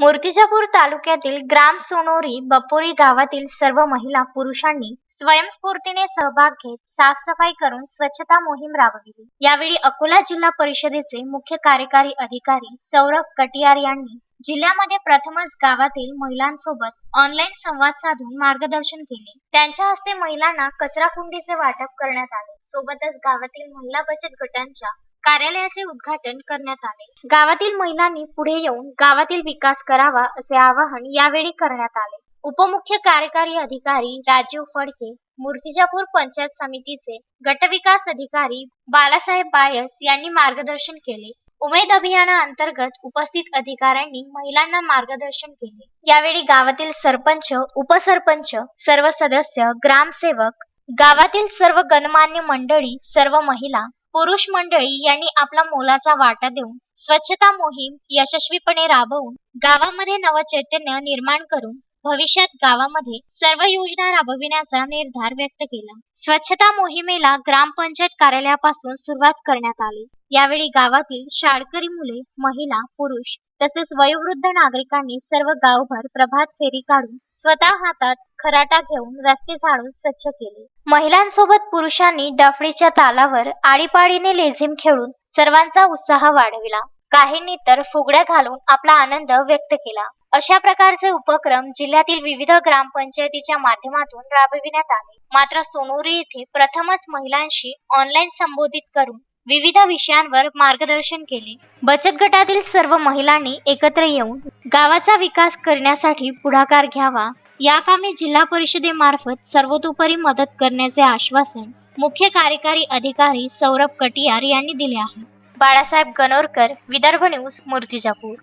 मूर्तिजापूर तालुक्यातील ग्राम सोनोरी बपोरी गावातील सर्व महिला पुरुषांनी स्वयंस्फूर्तीने सहभाग घेत साफसफाई करून स्वच्छता मोहीम राबविली. यावेळी अकोला जिल्हा परिषदेचे मुख्य कार्यकारी अधिकारी सौरभ कटियार यांनी जिल्ह्यामध्ये प्रथमच गावातील महिलांसोबत ऑनलाईन संवाद साधून मार्गदर्शन केले. त्यांच्या हस्ते महिलांना कचरा कुंडीचे वाटप करण्यात आले. सोबतच गावातील महिला बचत गटांच्या कार्यालयाचे उद्घाटन करण्यात आले. गावातील महिलांनी पुढे येऊन गावातील विकास करावा असे आवाहन यावेळी करण्यात आले. उपमुख्य कार्यकारी अधिकारी राजीव फडके मूर्तिजापूर पंचायत समितीचे गटविकास अधिकारी बालासाहेब बायस यांनी मार्गदर्शन केले. उमेद अभियानाअंतर्गत उपस्थित अधिकाऱ्यांनी महिलांना मार्गदर्शन केले. यावेळी गावातील सरपंच उपसरपंच सर्व सदस्य ग्रामसेवक गावातील सर्व गणमान्य मंडळी सर्व महिला पुरुष मंडळी यांनी आपला मोलाचा वाटा देऊन स्वच्छता मोहीम यशस्वीपणे राबवून गावामध्ये नवचैतन्य निर्माण करून भविष्यात गावामध्ये सर्व योजना राबविण्याचा निर्धार व्यक्त केला. स्वच्छता मोहिमेला ग्रामपंचायत कार्यालयापासून सुरुवात करण्यात आली. यावेळी गावातील शाळकरी मुले महिला पुरुष तसेच वयोवृद्ध नागरिकांनी सर्व गावभर प्रभात फेरी काढून स्वतः हातात खराटा घेऊन रस्ते झाडून स्वच्छ केले. महिलांसोबत पुरुषांनी डफडीच्या तालावर आडीपाडीने लेझिम खेळून सर्वांचा उत्साह वाढविला. काहींनी तर फुगड्या घालून आपला आनंद व्यक्त केला. अशा प्रकारचे उपक्रम जिल्ह्यातील विविध ग्रामपंचायतीच्या माध्यमातून राबविण्यात आले. मात्र सोनोरी येथे प्रथमच महिलांशी ऑनलाईन संबोधित करून विविध विषयांवर मार्गदर्शन केले. बचत गटातील सर्व महिलांनी एकत्र येऊन गावाचा विकास करण्यासाठी पुढाकार घ्यावा. या कामी जिल्हा परिषदेमार्फत सर्वतोपरी मदत करण्याचे आश्वासन मुख्य कार्यकारी अधिकारी सौरभ कटियार यांनी दिले आहे. बाळासाहेब गणोरकर विदर्भ न्यूज मूर्तिजापूर.